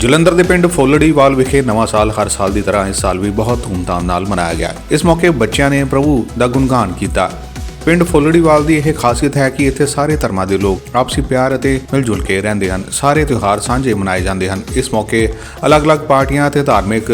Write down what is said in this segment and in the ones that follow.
ਜਲੰਧਰ ਦੇ ਪਿੰਡ ਫੁੱਲੜੀਵਾਲ ਵਿਖੇ ਨਵਾਂ ਸਾਲ ਹਰ ਸਾਲ ਦੀ ਤਰ੍ਹਾਂ ਇਸ ਸਾਲ ਵੀ ਬਹੁਤ ਧੂਮਧਾਮ ਨਾਲ ਮਨਾਇਆ ਗਿਆ। ਇਸ ਮੌਕੇ ਬੱਚਿਆਂ ਨੇ ਪ੍ਰਭੂ ਦਾ ਗੁਣਗਾਨ ਕੀਤਾ। ਪਿੰਡ ਫੁੱਲੜੀਵਾਲ ਦੀ ਇਹ ਖਾਸੀਅਤ ਹੈ ਕਿ ਇੱਥੇ ਸਾਰੇ ਧਰਮਾਂ ਦੇ ਲੋਕ ਆਪਸੀ ਪਿਆਰ ਅਤੇ ਮਿਲ ਜੁਲ ਕੇ ਰਹਿੰਦੇ ਹਨ। ਸਾਰੇ ਤਿਉਹਾਰ ਸਾਂਝੇ ਮਨਾਏ ਜਾਂਦੇ ਹਨ। ਇਸ ਮੌਕੇ ਅਲੱਗ-ਅਲੱਗ ਪਾਰਟੀਆਂ ਅਤੇ ਧਾਰਮਿਕ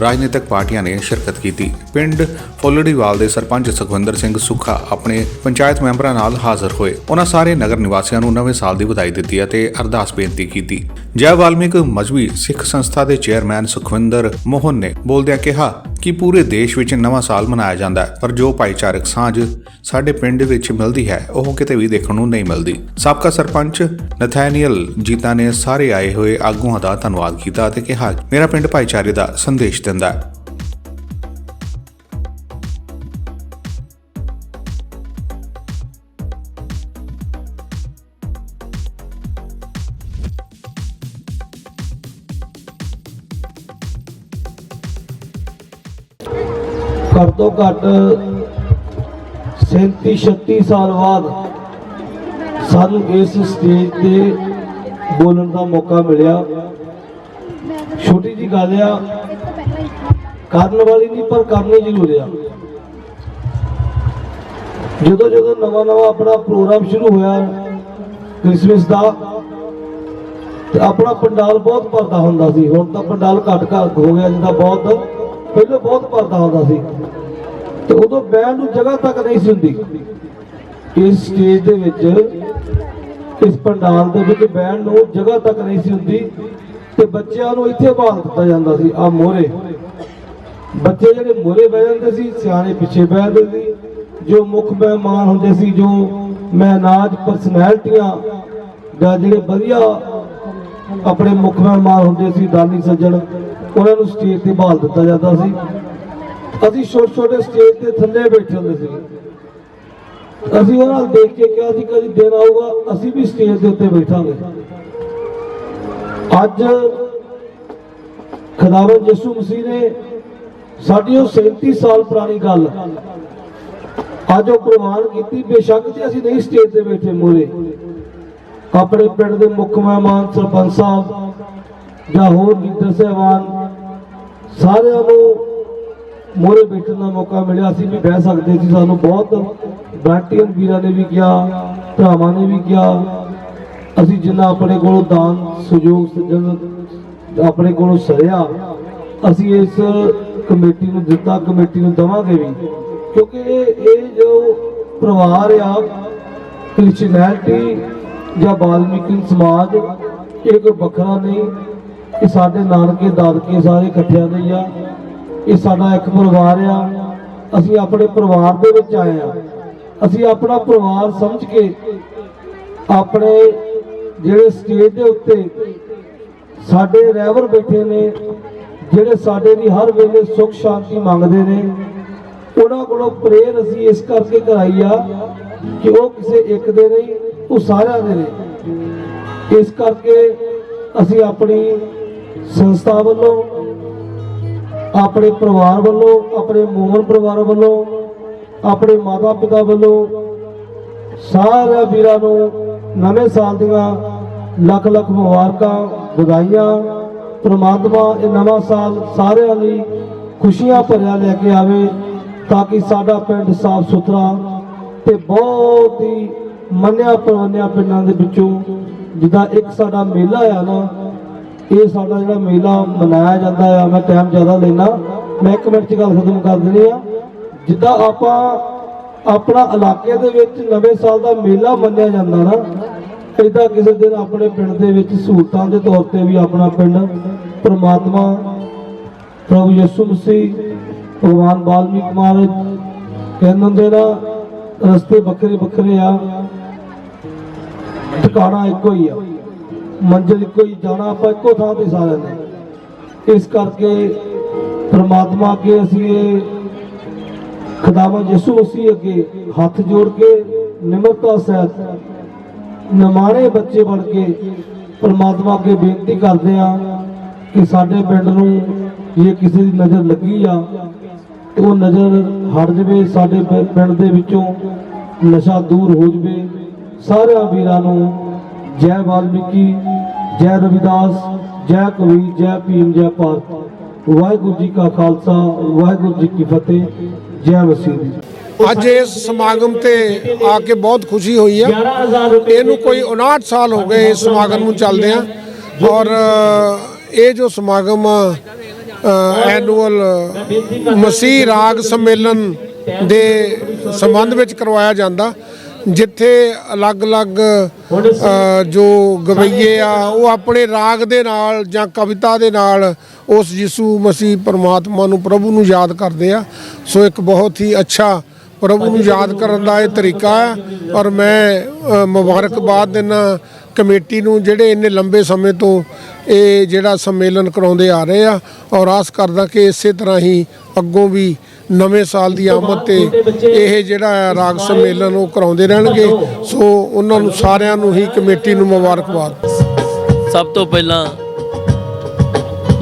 ਰਾਜਨੀਤਿਕ ਪਾਰਟੀਆਂ ਨੇ ਸ਼ਿਰਕਤ ਕੀਤੀ। ਪਿੰਡ ਫੋਲੜੀਵਾਲ ਦੇ ਸਰਪੰਚ ਸੁਖਵਿੰਦਰ ਸਿੰਘ ਸੁੱਖਾ ਆਪਣੇ ਪੰਚਾਇਤ ਮੈਂਬਰਾਂ ਨਾਲ ਹਾਜ਼ਰ ਹੋਏ। ਉਹਨਾਂ ਸਾਰੇ ਨਗਰ ਨਿਵਾਸੀਆਂ ਨੂੰ ਨਵੇਂ ਸਾਲ ਦੀ ਵਧਾਈ ਦਿੱਤੀ ਅਤੇ ਅਰਦਾਸ ਬੇਨਤੀ ਕੀਤੀ। ਜੈ ਵਾਲਮੀਕ ਮਜਬੀ ਸਿੱਖ ਸੰਸਥਾ ਦੇ ਚੇਅਰਮੈਨ ਸੁਖਵਿੰਦਰ ਮੋਹਨ ਨੇ ਬੋਲਦਿਆਂ ਕਿਹਾ ਕਿ ਪੂਰੇ ਦੇਸ਼ ਵਿੱਚ ਨਵਾਂ ਸਾਲ ਮਨਾਇਆ ਜਾਂਦਾ ਹੈ, ਪਰ ਜੋ ਭਾਈਚਾਰਕ ਸਾਂਝ ਸਾਡੇ ਪਿੰਡ ਵਿੱਚ ਮਿਲਦੀ ਹੈ, ਉਹ ਕਿਤੇ ਵੀ ਦੇਖਣ ਨੂੰ ਨਹੀਂ ਮਿਲਦੀ। ਸਾਬਕਾ ਸਰਪੰਚ ਨਥੈਨੀਅਲ ਜੀਤਾ ਨੇ ਸਾਰੇ ਆਏ ਹੋਏ ਆਗੂਆਂ ਦਾ ਧੰਨਵਾਦ ਕੀਤਾ ਅਤੇ ਕਿਹਾ, ਮੇਰਾ ਪਿੰਡ ਭਾਈਚਾਰੇ ਦਾ ਸੰਦੇਸ਼ ਦਿੰਦਾ ਘੱਟ ਤੋਂ ਘੱਟ 37 36 ਸਾਲ ਬਾਅਦ ਸਾਨੂੰ ਇਸ ਸਟੇਜ ਤੇ ਬੋਲਣ ਦਾ ਮੌਕਾ ਮਿਲਿਆ। ਛੋਟੀ ਜੀ ਗੱਲ ਆ ਕਰਨ ਵਾਲੀ ਨਹੀਂ, ਪਰ ਕਰਨੀ ਜ਼ਰੂਰ ਆ। ਜਦੋਂ ਜਦੋਂ ਨਵਾਂ ਨਵਾਂ ਆਪਣਾ ਪ੍ਰੋਗਰਾਮ ਸ਼ੁਰੂ ਹੋਇਆ ਕ੍ਰਿਸਮਸ ਦਾ, ਤੇ ਆਪਣਾ ਪੰਡਾਲ ਬਹੁਤ ਭਰਦਾ ਹੁੰਦਾ ਸੀ। ਹੁਣ ਤਾਂ ਪੰਡਾਲ ਘੱਟ ਘੱਟ ਹੋ ਗਿਆ, ਜਿੱਦਾਂ ਬਹੁਤ, ਪਹਿਲਾਂ ਬਹੁਤ ਭਰਦਾ ਹੁੰਦਾ ਸੀ। ਤੇ ਉਦੋਂ ਬੈਂਡ ਨੂੰ ਜਗ੍ਹਾ ਤੱਕ ਨਹੀਂ ਸੀ ਹੁੰਦੀ। ਇਸ ਸਟੇਜ ਦੇ ਵਿੱਚ, ਇਸ ਪੰਡਾਲ ਦੇ ਵਿੱਚ ਬੈਂਡ ਨੂੰ ਜਗ੍ਹਾ ਤੱਕ ਨਹੀਂ ਸੀ ਹੁੰਦੀ। ਤੇ ਬੱਚਿਆਂ ਨੂੰ ਇੱਥੇ ਭਾਲ ਦਿੱਤਾ ਜਾਂਦਾ ਸੀ, ਆ ਮੋਹਰੇ ਬੱਚੇ ਜਿਹੜੇ ਮੋਰੇ ਬਹਿ ਜਾਂਦੇ ਸੀ, ਸਿਆਣੇ ਪਿੱਛੇ ਬਹਿ ਜਾਂਦੇ ਸੀ, ਜੋ ਮੁੱਖ ਮਹਿਮਾਨ ਹੁੰਦੇ ਸੀ, ਜੋ ਮਹਿਨਾਜ ਪਰਸਨੈਲਿਟੀਆਂ ਜਾਂ ਜਿਹੜੇ ਵਧੀਆ ਆਪਣੇ ਮੁੱਖ ਮਹਿਮਾਨ ਹੁੰਦੇ ਸੀ, ਦਾਨੀ ਸੱਜਣ, ਉਹਨਾਂ ਨੂੰ ਸਟੇਜ ਤੇ ਬਹਾਲ ਦਿੱਤਾ ਜਾਂਦਾ ਸੀ। ਅਸੀਂ ਛੋਟੇ ਛੋਟੇ ਸਟੇਜ ਤੇ ਥੱਲੇ ਬੈਠੇ ਹੁੰਦੇ ਸੀ। ਅਸੀਂ ਉਹਨਾਂ ਨੂੰ ਦੇਖ ਕੇ ਕਿਹਾ ਸੀ ਕਦੀ ਦਿਨ ਆਊਗਾ, ਅਸੀਂ ਵੀ ਸਟੇਜ ਦੇ ਉੱਤੇ ਬੈਠਾਂਗੇ। ਅੱਜ ਖੁਦਾਵੰਦ ਯਿਸੂ ਮਸੀਹ ਨੇ ਸਾਡੀ ਉਹ 37 ਸਾਲ ਪੁਰਾਣੀ ਗੱਲ। ਅੱਜ ਉਹ ਪ੍ਰਵਾਨ ਕੀਤੀ, ਬੇਸ਼ੱਕ ਤੇ ਅਸੀਂ ਨਹੀਂ ਸਟੇਜ ਤੇ ਬੈਠੇ ਮੂਰੇ ਆਪਣੇ ਪਿੰਡ ਦੇ ਮੁੱਖ ਮਹਿਮਾਨ ਸਰਪੰਚ ਸਾਹਿਬ ਜਾਂ ਹੋਰ ਲੀਡਰ ਸਹਿਬਾਨ, ਸਾਰਿਆਂ ਨੂੰ ਮੋਰੇ ਬੈਠਣ ਦਾ ਮੌਕਾ ਮਿਲਿਆ। ਅਸੀਂ ਵੀ ਬਹਿ ਸਕਦੇ ਸੀ, ਸਾਨੂੰ ਬਹੁਤ ਬੈਟੀਅਨ ਵੀਰਾਂ ਨੇ ਵੀ ਕਿਹਾ, ਭਰਾਵਾਂ ਨੇ ਵੀ ਕਿਹਾ। ਅਸੀਂ ਜਿੰਨਾ ਆਪਣੇ ਕੋਲੋਂ ਦਾਨ, ਸਹਿਯੋਗ, ਸੱਜਣ ਆਪਣੇ ਕੋਲੋਂ ਸਰਿਆ, ਅਸੀਂ ਇਸ ਕਮੇਟੀ ਨੂੰ ਦਿੱਤਾ ਕਮੇਟੀ ਨੂੰ ਦਵਾਂਗੇ ਵੀ, ਕਿਉਂਕਿ ਇਹ ਇਹ ਜੋ ਪਰਿਵਾਰ ਆ ਕ੍ਰਿਸਚੀਅਨਿਟੀ ਜਾਂ ਬਾਲਮੀਕੀ ਸਮਾਜ, ਇਹ ਕੋਈ ਵੱਖਰਾ ਨਹੀਂ। ਇਹ ਸਾਡੇ ਨਾਨਕੇ, ਦਾਦਕੇ ਸਾਰੇ ਇਕੱਠਿਆਂ ਦੇ ਆ। ਇਹ ਸਾਡਾ ਇੱਕ ਪਰਿਵਾਰ ਆ। ਅਸੀਂ ਆਪਣੇ ਪਰਿਵਾਰ ਦੇ ਵਿੱਚ ਆਏ ਆ। ਅਸੀਂ ਆਪਣਾ ਪਰਿਵਾਰ ਸਮਝ ਕੇ ਆਪਣੇ ਜਿਹੜੇ ਸਟੇਜ ਦੇ ਉੱਤੇ ਸਾਡੇ ਰਹਿਬਰ ਬੈਠੇ ਨੇ ਜਿਹੜੇ ਸਾਡੇ ਲਈ ਹਰ ਵੇਲੇ ਸੁੱਖ ਸ਼ਾਂਤੀ ਮੰਗਦੇ ਨੇ, ਉਹਨਾਂ ਕੋਲੋਂ ਪ੍ਰੇਰ ਅਸੀਂ ਇਸ ਕਰਕੇ ਕਰਾਈ ਆ ਕਿ ਉਹ ਕਿਸੇ ਇੱਕ ਦੇ ਨਹੀਂ, ਉਹ ਸਾਰਿਆਂ ਦੇ ਨੇ। ਇਸ ਕਰਕੇ ਅਸੀਂ ਆਪਣੀ ਸੰਸਥਾ ਵੱਲੋਂ, ਆਪਣੇ ਪਰਿਵਾਰ ਵੱਲੋਂ, ਆਪਣੇ ਮੂਮਨ ਪਰਿਵਾਰ ਵੱਲੋਂ, ਆਪਣੇ ਮਾਤਾ ਪਿਤਾ ਵੱਲੋਂ ਸਾਰੇ ਵੀਰਾਂ ਨੂੰ ਨਵੇਂ ਸਾਲ ਦੀਆਂ ਲੱਖ ਲੱਖ ਮੁਬਾਰਕਾਂ ਵਧਾਈਆਂ। ਪ੍ਰਮਾਤਮਾ ਇਹ ਨਵਾਂ ਸਾਲ ਸਾਰਿਆਂ ਲਈ ਖੁਸ਼ੀਆਂ ਭਰਿਆ ਲੈ ਕੇ ਆਵੇ ਤਾਂ ਕਿ ਸਾਡਾ ਪਿੰਡ ਸਾਫ਼ ਸੁਥਰਾ ਤੇ ਬਹੁਤ ਹੀ ਮੰਨਿਆ ਪਰਵੰਨਿਆ ਪਿੰਡਾਂ ਦੇ ਵਿੱਚੋਂ ਜਿੱਦਾਂ ਇੱਕ ਸਾਡਾ ਮੇਲਾ ਆ ਨਾ, ਇਹ ਸਾਡਾ ਜਿਹੜਾ ਮੇਲਾ ਮਨਾਇਆ ਜਾਂਦਾ ਆ, ਮੈਂ ਟਾਈਮ ਜ਼ਿਆਦਾ ਲੈਣਾ ਮੈਂ ਇੱਕ ਮਿੰਟ 'ਚ ਗੱਲ ਖਤਮ ਕਰ ਦੇਣੀ ਆ। ਜਿੱਦਾਂ ਆਪਾਂ ਆਪਣਾ ਇਲਾਕੇ ਦੇ ਵਿੱਚ ਨਵੇਂ ਸਾਲ ਦਾ ਮੇਲਾ ਮੰਨਿਆ ਜਾਂਦਾ ਨਾ ਇਦਾਂ ਕਿਸੇ ਦਿਨ ਆਪਣੇ ਪਿੰਡ ਦੇ ਵਿੱਚ ਸਹੂਲਤਾਂ ਦੇ ਤੌਰ ਤੇ ਵੀ ਆਪਣਾ ਪਿੰਡ ਪ੍ਰਮਾਤਮਾ ਪ੍ਰਭੂ ਯਿਸੂ ਮਸੀਹ, ਭਗਵਾਨ ਬਾਲਮੀਕ ਮਹਾਰਾਜ ਕਹਿੰਦੇ ਹੁੰਦੇ ਨਾ, ਰਸਤੇ ਵੱਖਰੇ ਵੱਖਰੇ ਆ, ਟਿਕਾਣਾ ਇੱਕੋ ਹੀ ਆ, ਮੰਜ਼ਿਲ ਇੱਕੋ ਹੀ, ਜਾਣਾ ਆਪਾਂ ਇੱਕੋ ਥਾਂ ਤੇ ਸਾਰਿਆਂ ਨੇ। ਇਸ ਕਰਕੇ ਪ੍ਰਮਾਤਮਾ ਅੱਗੇ ਅਸੀਂ ਇਹ ਖੁਦਾਵਾ ਯਿਸੂ ਮਸੀਹ ਅੱਗੇ ਹੱਥ ਜੋੜ ਕੇ ਨਿਮਰਤਾ ਸਹਿਤ ਨਮਾਣੇ ਬੱਚੇ ਬਣ ਕੇ ਪਰਮਾਤਮਾ ਅੱਗੇ ਬੇਨਤੀ ਕਰਦੇ ਆ ਕਿ ਸਾਡੇ ਪਿੰਡ ਨੂੰ ਜੇ ਕਿਸੇ ਦੀ ਨਜ਼ਰ ਲੱਗੀ ਆ ਉਹ ਨਜ਼ਰ ਹਟ ਜਵੇ, ਸਾਡੇ ਪਿ- ਪਿੰਡ ਦੇ ਵਿੱਚੋਂ ਨਸ਼ਾ ਦੂਰ ਹੋ ਜਵੇ। ਸਾਰਿਆਂ ਵੀਰਾਂ ਨੂੰ ਜੈ ਵਾਲਮੀਕੀ, ਜੈ ਰਵਿਦਾਸ, ਜੈ ਕਵੀ ਜੈ ਭੀਮ, ਜੈ ਭਾਰਤ। ਵਾਹਿਗੁਰੂ ਜੀ ਕਾ ਖਾਲਸਾ, ਵਾਹਿਗੁਰੂ ਜੀ ਕੀ ਫਤਿਹ, ਜੈ ਮਸੀਹ ਅੱਜ ਇਸ ਸਮਾਗਮ ਤੇ ਆ ਕੇ ਬਹੁਤ ਖੁਸ਼ੀ ਹੋਈ ਆ। ਇਹਨੂੰ ਕੋਈ 59 ਸਾਲ ਹੋ ਗਏ ਇਸ ਸਮਾਗਮ ਨੂੰ ਚੱਲਦੇ ਆ। ਔਰ ਇਹ ਜੋ ਸਮਾਗਮ ਐਨੂਅਲ ਮਸੀਹ ਰਾਗ ਸੰਮੇਲਨ ਦੇ ਸੰਬੰਧ ਵਿੱਚ ਕਰਵਾਇਆ ਜਾਂਦਾ, ਜਿੱਥੇ ਅਲੱਗ-ਅਲੱਗ ਜੋ ਗਵਈਏ ਆ, ਉਹ ਆਪਣੇ ਰਾਗ ਦੇ ਨਾਲ ਜਾਂ ਕਵਿਤਾ ਦੇ ਨਾਲ ਉਸ ਯਿਸੂ ਮਸੀਹ ਪਰਮਾਤਮਾ ਨੂੰ ਪ੍ਰਭੂ ਨੂੰ ਯਾਦ ਕਰਦੇ ਆ। ਸੋ ਇੱਕ ਬਹੁਤ ਹੀ ਅੱਛਾ ਪ੍ਰਭੂ ਨੂੰ ਯਾਦ ਕਰਨ ਦਾ ਇਹ ਤਰੀਕਾ ਹੈ ਔਰ ਮੈਂ ਮੁਬਾਰਕਬਾਦ ਦਿੰਦਾ ਕਮੇਟੀ ਨੂੰ ਜਿਹੜੇ ਇੰਨੇ ਲੰਬੇ ਸਮੇਂ ਤੋਂ ਇਹ ਜਿਹੜਾ ਸੰਮੇਲਨ ਕਰਾਉਂਦੇ ਆ ਰਹੇ ਆ ਔਰ ਆਸ ਕਰਦਾ ਕਿ ਇਸੇ ਤਰ੍ਹਾਂ ਹੀ ਅੱਗੋਂ ਵੀ ਨਵੇਂ ਸਾਲ ਦੀ ਆਮਦ ਤੇ ਇਹ ਜਿਹੜਾ ਹੈ ਰਾਗ ਸੰਮੇਲਨ ਉਹ ਕਰਾਉਂਦੇ ਰਹਿਣਗੇ। ਸੋ ਉਹਨਾਂ ਨੂੰ ਸਾਰਿਆਂ ਨੂੰ ਹੀ ਕਮੇਟੀ ਨੂੰ ਮੁਬਾਰਕਬਾਦ। ਸਭ ਤੋਂ ਪਹਿਲਾਂ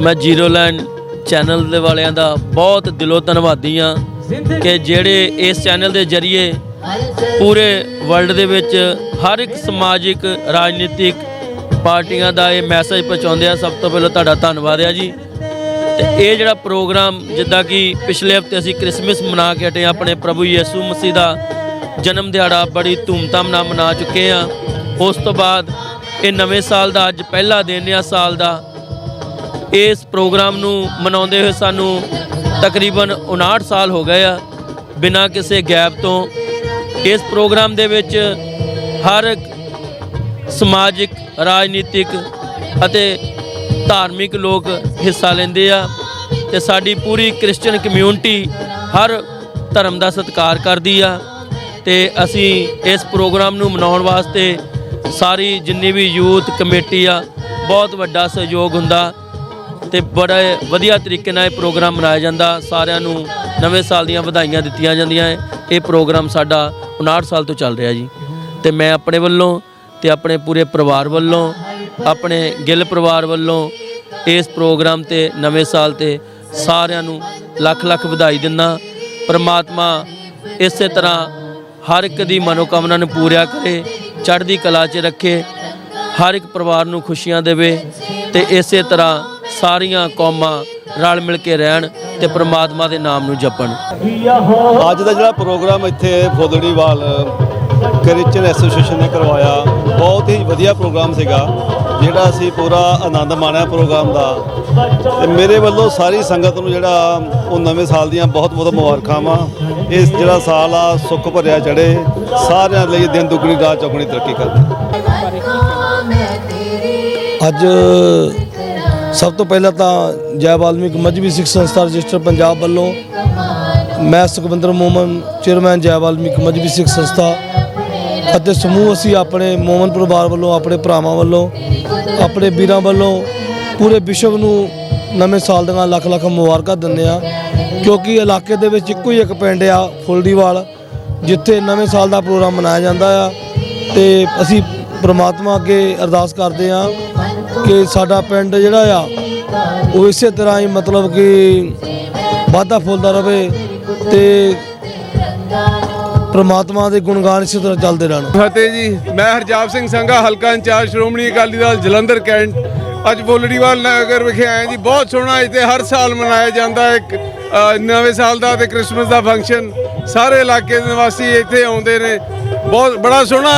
ਮੈਂ ਜ਼ੀਰੋ ਲਾਈਨ ਚੈਨਲ ਦੇ ਵਾਲਿਆਂ ਦਾ ਬਹੁਤ ਦਿਲੋਂ ਧੰਨਵਾਦੀ ਹਾਂ। ਕਿ ਜਿਹੜੇ ਇਸ ਚੈਨਲ ਦੇ ਜ਼ਰੀਏ ਪੂਰੇ ਵਰਲਡ ਦੇ ਵਿੱਚ ਹਰ ਇੱਕ ਸਮਾਜਿਕ ਰਾਜਨੀਤਿਕ ਪਾਰਟੀਆਂ ਦਾ ਇਹ ਮੈਸੇਜ ਪਹੁੰਚਾਉਂਦੇ ਆ ਸਭ ਤੋਂ ਪਹਿਲਾਂ ਤੁਹਾਡਾ ਧੰਨਵਾਦ ਆ ਜੀ। ਤੇ ਇਹ ਜਿਹੜਾ ਪ੍ਰੋਗਰਾਮ ਜਿੱਦਾਂ ਕਿ ਪਿਛਲੇ ਹਫ਼ਤੇ ਅਸੀਂ ਕ੍ਰਿਸਮਸ ਮਨਾ ਕੇ ਹਟੇ ਹਾਂ, ਆਪਣੇ ਪ੍ਰਭੂ ਯਿਸੂ ਮਸੀਹ ਦਾ ਜਨਮ ਦਿਹਾੜਾ ਬੜੀ ਧੂਮਧਾਮ ਨਾਲ ਮਨਾ ਚੁੱਕੇ ਆ। ਉਸ ਤੋਂ ਬਾਅਦ ਇਹ ਨਵੇਂ ਸਾਲ ਦਾ ਅੱਜ ਪਹਿਲਾ ਦਿਨ ਆ ਸਾਲ ਦਾ। ਇਸ ਪ੍ਰੋਗਰਾਮ ਨੂੰ ਮਨਾਉਂਦੇ ਹੋਏ ਸਾਨੂੰ ਤਕਰੀਬਨ 59 ਸਾਲ ਹੋ ਗਏ ਆ ਬਿਨਾਂ ਕਿਸੇ ਗੈਪ ਤੋਂ। ਇਸ ਪ੍ਰੋਗਰਾਮ ਦੇ ਵਿੱਚ ਹਰ ਸਮਾਜਿਕ, ਰਾਜਨੀਤਿਕ ਅਤੇ ਧਾਰਮਿਕ ਲੋਕ ਹਿੱਸਾ ਲੈਂਦੇ ਆ ਤੇ ਸਾਡੀ ਪੂਰੀ ਕ੍ਰਿਸਚੀਅਨ ਕਮਿਊਨਿਟੀ ਹਰ ਧਰਮ ਦਾ ਸਤਿਕਾਰ ਕਰਦੀ ਆ ਤੇ ਅਸੀਂ ਇਸ ਪ੍ਰੋਗਰਾਮ ਨੂੰ ਮਨਾਉਣ ਵਾਸਤੇ ਸਾਰੀ ਜਿੰਨੀ ਵੀ ਯੂਥ ਕਮੇਟੀ ਆ, ਬਹੁਤ ਵੱਡਾ ਸਹਿਯੋਗ ਹੁੰਦਾ। ਤੇ ਬੜਾ ਵਧੀਆ ਤਰੀਕੇ ਨਾਲ ਇਹ ਪ੍ਰੋਗਰਾਮ ਮਨਾਇਆ ਜਾਂਦਾ। ਸਾਰਿਆਂ ਨੂੰ ਨਵੇਂ ਸਾਲ ਦੀਆਂ ਵਧਾਈਆਂ ਦਿੱਤੀਆਂ ਜਾਂਦੀਆਂ ਹੈ ਇਹ ਪ੍ਰੋਗਰਾਮ ਸਾਡਾ 59 ਸਾਲ ਤੋਂ ਚੱਲ ਰਿਹਾ ਜੀ। ਤੇ ਮੈਂ ਆਪਣੇ ਵੱਲੋਂ ਤੇ ਆਪਣੇ ਪੂਰੇ ਪਰਿਵਾਰ ਵੱਲੋਂ, ਆਪਣੇ ਗਿੱਲ ਪਰਿਵਾਰ ਵੱਲੋਂ ਇਸ ਪ੍ਰੋਗਰਾਮ ਤੇ ਨਵੇਂ ਸਾਲ ਤੇ ਸਾਰਿਆਂ ਨੂੰ ਲੱਖ ਲੱਖ ਵਧਾਈ ਦਿੰਦਾ। ਪਰਮਾਤਮਾ ਇਸੇ ਤਰ੍ਹਾਂ ਹਰ ਇੱਕ ਦੀ ਮਨੋਕਾਮਨਾ ਨੂੰ ਪੂਰਿਆ ਕਰੇ, ਚੜ੍ਹਦੀ ਕਲਾ 'ਚ ਰੱਖੇ, ਹਰ ਇੱਕ ਪਰਿਵਾਰ ਨੂੰ ਖੁਸ਼ੀਆਂ ਦੇਵੇ ਤੇ ਇਸੇ ਤਰ੍ਹਾਂ ਸਾਰੀਆਂ ਕੌਮਾਂ ਰਲ ਮਿਲ ਕੇ ਰਹਿਣ ਤੇ ਪ੍ਰਮਾਤਮਾ ਦੇ ਨਾਮ ਨੂੰ ਜਪਣ। ਅੱਜ ਦਾ ਜਿਹੜਾ ਪ੍ਰੋਗਰਾਮ ਇੱਥੇ ਫੋਦੜੀਵਾਲ ਕ੍ਰਿਸਚਨ ਐਸੋਸੀਏਸ਼ਨ ਨੇ ਕਰਵਾਇਆ ਬਹੁਤ ਹੀ ਵਧੀਆ ਪ੍ਰੋਗਰਾਮ ਸੀਗਾ ਜਿਹੜਾ ਅਸੀਂ ਪੂਰਾ ਆਨੰਦ ਮਾਣਿਆ ਪ੍ਰੋਗਰਾਮ ਦਾ। ਤੇ ਮੇਰੇ ਵੱਲੋਂ ਸਾਰੀ ਸੰਗਤ ਨੂੰ ਜਿਹੜਾ ਉਹ ਨਵੇਂ ਸਾਲ ਦੀਆਂ ਬਹੁਤ ਬਹੁਤ ਮੁਬਾਰਕਾਂ ਇਸ ਜਿਹੜਾ ਸਾਲ ਆ ਸੁੱਖ ਭਰਿਆ ਚੜੇ ਸਾਰਿਆਂ ਲਈ ਦਿਨ ਦੁਗਣੀ ਰਾਤ ਚੌਗਣੀ ਤਰੱਕੀ ਕਰਦੇ। ਅੱਜ ਸਭ ਤੋਂ ਪਹਿਲਾਂ ਤਾਂ ਜੈ ਵਾਲਮੀਕ ਮਜਬੀ ਸਿੱਖ ਸੰਸਥਾ ਰਜਿਸਟਰ ਪੰਜਾਬ ਵੱਲੋਂ ਮੈਂ ਸੁਖਵਿੰਦਰ ਮੋਮਨ, ਚੇਅਰਮੈਨ ਜੈ ਵਾਲਮੀਕ ਮਜਬੀ ਸਿੱਖ ਸੰਸਥਾ ਅਤੇ ਸਮੂਹ ਅਸੀਂ ਆਪਣੇ ਮੋਮਨ ਪਰਿਵਾਰ ਵੱਲੋਂ, ਆਪਣੇ ਭਰਾਵਾਂ ਵੱਲੋਂ, ਆਪਣੇ ਵੀਰਾਂ ਵੱਲੋਂ ਪੂਰੇ ਵਿਸ਼ਵ ਨੂੰ ਨਵੇਂ ਸਾਲ ਦੀਆਂ ਲੱਖ ਲੱਖ ਮੁਬਾਰਕਾਂ ਦਿੰਦੇ ਆ ਕਿਉਂਕਿ ਇਲਾਕੇ ਦੇ ਵਿੱਚ ਇੱਕੋ ਹੀ ਇੱਕ ਪਿੰਡ ਆ ਫੁੱਲਦੀਵਾਲ, ਜਿੱਥੇ ਨਵੇਂ ਸਾਲ ਦਾ ਪ੍ਰੋਗਰਾਮ ਮਨਾਇਆ ਜਾਂਦਾ ਆ ਤੇ ਅਸੀਂ ਪ੍ਰਮਾਤਮਾ ਅੱਗੇ ਅਰਦਾਸ ਕਰਦੇ ਆ ਕਿ ਸਾਡਾ ਪਿੰਡ ਜਿਹੜਾ ਆ, ਉਹ ਇਸੇ ਤਰ੍ਹਾਂ ਹੀ ਮਤਲਬ ਕਿ ਵਾਧਾ ਫੁੱਲਦਾ ਰਹੇ ਤੇ ਪ੍ਰਮਾਤਮਾ ਦੇ ਗੁਣਗਾਨ ਇਸੇ ਤਰ੍ਹਾਂ ਚੱਲਦੇ ਰਹਿਣ। ਫਤਿਹ ਜੀ, ਮੈਂ ਹਰਜਾਬ ਸਿੰਘ ਸੰਘਾ, ਹਲਕਾ in charge Shiromani Akali Dal Jalandhar cantt. ਅੱਜ ਬੋਲੜੀਵਾਲ ਨਗਰ ਵਿਖੇ ਆਏ ਜੀ, ਬਹੁਤ ਸੋਹਣਾ ਇੱਥੇ ਹਰ ਸਾਲ ਮਨਾਇਆ ਜਾਂਦਾ ਇੱਕ ਨਵੇਂ ਸਾਲ ਦਾ ਤੇ ਕ੍ਰਿਸਮਸ ਦਾ ਫੰਕਸ਼ਨ। ਸਾਰੇ ਇਲਾਕੇ ਦੇ ਨਿਵਾਸੀ ਇੱਥੇ ਆਉਂਦੇ ਨੇ। ਬਹੁਤ ਬੜਾ ਸੋਹਣਾ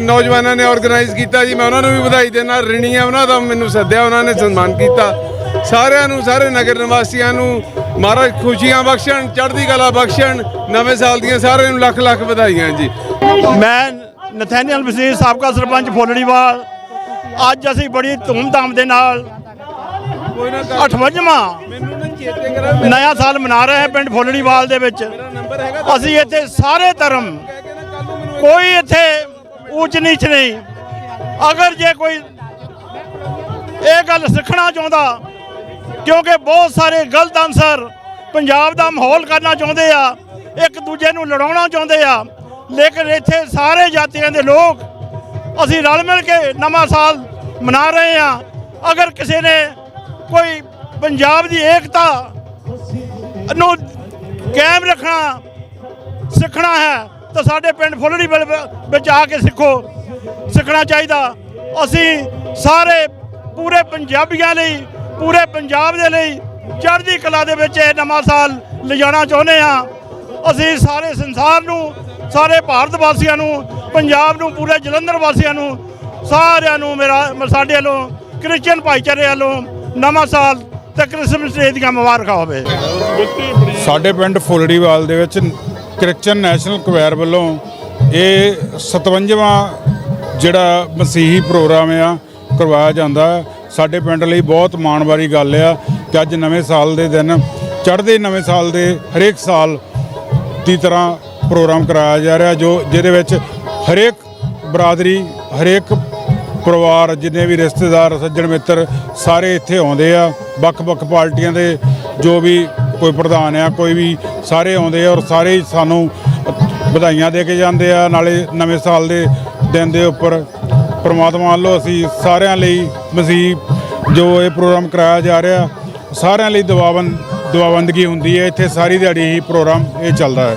ਨੌਜਵਾਨਾਂ ਨੇ ਆਰਗੇਨਾਈਜ਼ ਕੀਤਾ ਜੀ। ਮੈਂ ਉਹਨਾਂ ਨੂੰ ਵੀ ਵਧਾਈ ਦੇਣਾ ਰਿਣੀਆਂ ਉਹਨਾਂ ਦਾ ਮੈਨੂੰ ਸੱਦਿਆ ਉਹਨਾਂ ਨੇ ਸਨਮਾਨ ਕੀਤਾ। ਸਾਰਿਆਂ ਨੂੰ ਸਾਰੇ ਨਗਰ ਨਿਵਾਸੀਆਂ ਨੂੰ ਮਹਾਰਾਜ ਖੁਸ਼ੀਆਂ ਬਖਸ਼ਣ ਚੜ੍ਹਦੀ ਕਲਾ ਬਖਸ਼ਣ ਨਵੇਂ ਸਾਲ ਦੀਆਂ ਸਾਰਿਆਂ ਨੂੰ ਲੱਖ ਲੱਖ ਵਧਾਈਆਂ ਜੀ। ਮੈਂ ਨਥੈਨੀਅਲ ਮਸੀਹ ਸਾਬਕਾ ਸਰਪੰਚ ਫੁੱਲੜੀਵਾਲ। ਅੱਜ ਅਸੀਂ ਬੜੀ ਧੂਮਧਾਮ ਦੇ ਨਾਲ 58ਵਾਂ ਮੈਨੂੰ ਨਾ ਚੇਤੇ ਕਰਾ ਨਵਾਂ ਸਾਲ ਮਨਾ ਰਹੇ ਹਾਂ ਪਿੰਡ ਫੁੱਲੜੀਵਾਲ ਦੇ ਵਿੱਚ। ਅਸੀਂ ਇੱਥੇ ਸਾਰੇ ਧਰਮ ਕੋਈ ਇੱਥੇ ਊਚ ਨੀਚ ਨਹੀਂ। ਅਗਰ ਜੇ ਕੋਈ ਇਹ ਗੱਲ ਸਿੱਖਣਾ ਚਾਹੁੰਦਾ, ਕਿਉਂਕਿ ਬਹੁਤ ਸਾਰੇ ਗਲਤ ਅਨਸਰ ਪੰਜਾਬ ਦਾ ਮਾਹੌਲ ਕਰਨਾ ਚਾਹੁੰਦੇ ਆ, ਇੱਕ ਦੂਜੇ ਨੂੰ ਲੜਾਉਣਾ ਚਾਹੁੰਦੇ ਆ, ਲੇਕਿਨ ਇੱਥੇ ਸਾਰੇ ਜਾਤੀਆਂ ਦੇ ਲੋਕ ਅਸੀਂ ਰਲ ਮਿਲ ਕੇ ਨਵਾਂ ਸਾਲ ਮਨਾ ਰਹੇ ਆ। ਅਗਰ ਕਿਸੇ ਨੇ ਕੋਈ ਪੰਜਾਬ ਦੀ ਏਕਤਾ ਨੂੰ ਕਾਇਮ ਰੱਖਣਾ ਸਿੱਖਣਾ ਹੈ ਤਾਂ ਸਾਡੇ ਪਿੰਡ ਫੁੱਲੜੀ ਵਿੱਚ ਆ ਕੇ ਸਿੱਖੋ, ਸਿੱਖਣਾ ਚਾਹੀਦਾ। ਅਸੀਂ ਸਾਰੇ ਪੂਰੇ ਪੰਜਾਬੀਆਂ ਲਈ, ਪੂਰੇ ਪੰਜਾਬ ਦੇ ਲਈ ਚੜ੍ਹਦੀ ਕਲਾ ਦੇ ਵਿੱਚ ਇਹ ਨਵਾਂ ਸਾਲ ਲਿਜਾਣਾ ਚਾਹੁੰਦੇ ਹਾਂ। ਅਸੀਂ ਸਾਰੇ ਸੰਸਾਰ ਨੂੰ, ਸਾਰੇ ਭਾਰਤ ਵਾਸੀਆਂ ਨੂੰ, ਪੰਜਾਬ ਨੂੰ, ਪੂਰੇ ਜਲੰਧਰ ਵਾਸੀਆਂ ਨੂੰ, ਸਾਰਿਆਂ ਨੂੰ ਮੇਰਾ ਸਾਡੇ ਵੱਲੋਂ ਕ੍ਰਿਸਚੀਅਨ ਭਾਈਚਾਰੇ ਵੱਲੋਂ ਨਵਾਂ ਸਾਲ ਤੇ ਕ੍ਰਿਸਮਸ ਡੇ ਦੀਆਂ ਮੁਬਾਰਕਾਂ ਹੋਵੇ। ਸਾਡੇ ਪਿੰਡ ਫੁੱਲੜੀਵਾਲ ਦੇ ਵਿੱਚ ਕ੍ਰਿਸਚਨ ਨੈਸ਼ਨਲ ਕੁਵੈਰ ਵੱਲੋਂ ਇਹ 57ਵਾਂ ਜਿਹੜਾ ਮਸੀਹੀ ਪ੍ਰੋਗਰਾਮ ਆ, ਕਰਵਾਇਆ ਜਾਂਦਾ ਸਾਡੇ ਪਿੰਡ ਲਈ ਬਹੁਤ ਮਾਣ ਵਾਲੀ ਗੱਲ ਆ ਕਿ ਅੱਜ ਨਵੇਂ ਸਾਲ ਦੇ ਦਿਨ, ਚੜ੍ਹਦੇ ਨਵੇਂ ਸਾਲ ਦੇ ਹਰੇਕ ਸਾਲ ਦੀ ਤਰ੍ਹਾਂ ਪ੍ਰੋਗਰਾਮ ਕਰਾਇਆ ਜਾ ਰਿਹਾ, ਜੋ ਜਿਹਦੇ ਵਿੱਚ ਹਰੇਕ ਬਰਾਦਰੀ, ਹਰੇਕ ਪਰਿਵਾਰ, ਜਿੰਨੇ ਵੀ ਰਿਸ਼ਤੇਦਾਰ, ਸੱਜਣ ਮਿੱਤਰ ਸਾਰੇ ਇੱਥੇ ਆਉਂਦੇ ਆ। ਵੱਖ-ਵੱਖ ਪਾਰਟੀਆਂ ਦੇ ਜੋ ਵੀ ਕੋਈ ਪ੍ਰਧਾਨ ਆ, ਕੋਈ ਵੀ ਸਾਰੇ ਆਉਂਦੇ ਆ ਔਰ ਸਾਰੇ ਹੀ ਸਾਨੂੰ ਵਧਾਈਆਂ ਦੇ ਕੇ ਜਾਂਦੇ ਆ, ਨਾਲੇ ਨਵੇਂ ਸਾਲ ਦੇ ਦਿਨ ਦੇ ਉੱਪਰ ਪਰਮਾਤਮਾ ਵੱਲੋਂ ਅਸੀਂ ਸਾਰਿਆਂ ਲਈ ਮਸੀਹ ਜੋ ਇਹ ਪ੍ਰੋਗਰਾਮ ਕਰਾਇਆ ਜਾ ਰਿਹਾ, ਸਾਰਿਆਂ ਲਈ ਦੁਆਬੰਦ, ਦੁਆਬੰਦਗੀ ਹੁੰਦੀ ਹੈ, ਇੱਥੇ ਸਾਰੀ ਦਿਹਾੜੀ ਹੀ ਪ੍ਰੋਗਰਾਮ ਇਹ ਚੱਲਦਾ ਹੈ।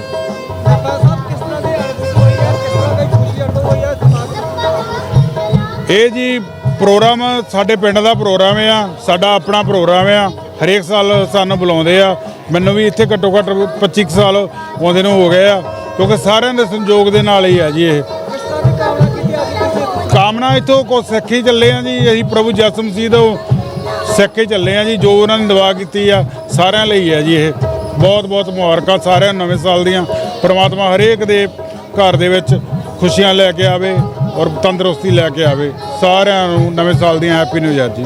ਇਹ ਜੀ ਪ੍ਰੋਗਰਾਮ ਸਾਡੇ ਪਿੰਡ ਦਾ ਪ੍ਰੋਗਰਾਮ ਆ, ਸਾਡਾ ਆਪਣਾ ਪ੍ਰੋਗਰਾਮ ਆ, ਹਰੇਕ ਸਾਲ ਸਾਨੂੰ ਬੁਲਾਉਂਦੇ ਆ ਮੈਨੂੰ ਵੀ ਇੱਥੇ ਘੱਟੋ ਘੱਟ 25 ਕੁ ਸਾਲ ਆਉਂਦੇ ਨੂੰ ਹੋ ਗਏ ਆ ਕਿਉਂਕਿ ਸਾਰਿਆਂ ਦੇ ਸੰਯੋਗ ਦੇ ਨਾਲ ਹੀ ਆ ਜੀ ਇਹ। ਕਾਮਨਾ ਇਥੋਂ ਕੋ ਸਿੱਖ ਚੱਲੇ ਆ ਜੀ ਅਸੀਂ ਪ੍ਰਭੂ ਜਸਮ ਮਸੀਹ ਤੋਂ ਸਿੱਖ ਚੱਲੇ ਆ ਜੀ ਜੋ ਉਹਨਾਂ ਨੇ ਦੁਆ ਕੀਤੀ ਆ ਸਾਰਿਆਂ ਲਈ ਆ ਜੀ ਇਹ। ਬਹੁਤ ਬਹੁਤ ਮੁਬਾਰਕਾਂ ਸਾਰਿਆਂ ਨੂੰ ਨਵੇਂ ਸਾਲ ਦੀਆਂ। ਪ੍ਰਮਾਤਮਾ ਹਰੇਕ ਦੇ ਘਰ ਦੇ ਵਿੱਚ ਖੁਸ਼ੀਆਂ ਲੈ ਕੇ ਆਵੇ ਔਰ ਤੰਦਰੁਸਤੀ ਲੈ ਕੇ ਆਵੇ। ਸਾਰਿਆਂ ਨੂੰ ਨਵੇਂ ਸਾਲ ਦੀਆਂ ਹੈਪੀ ਨਿਊ ਇਅਰ ਜੀ।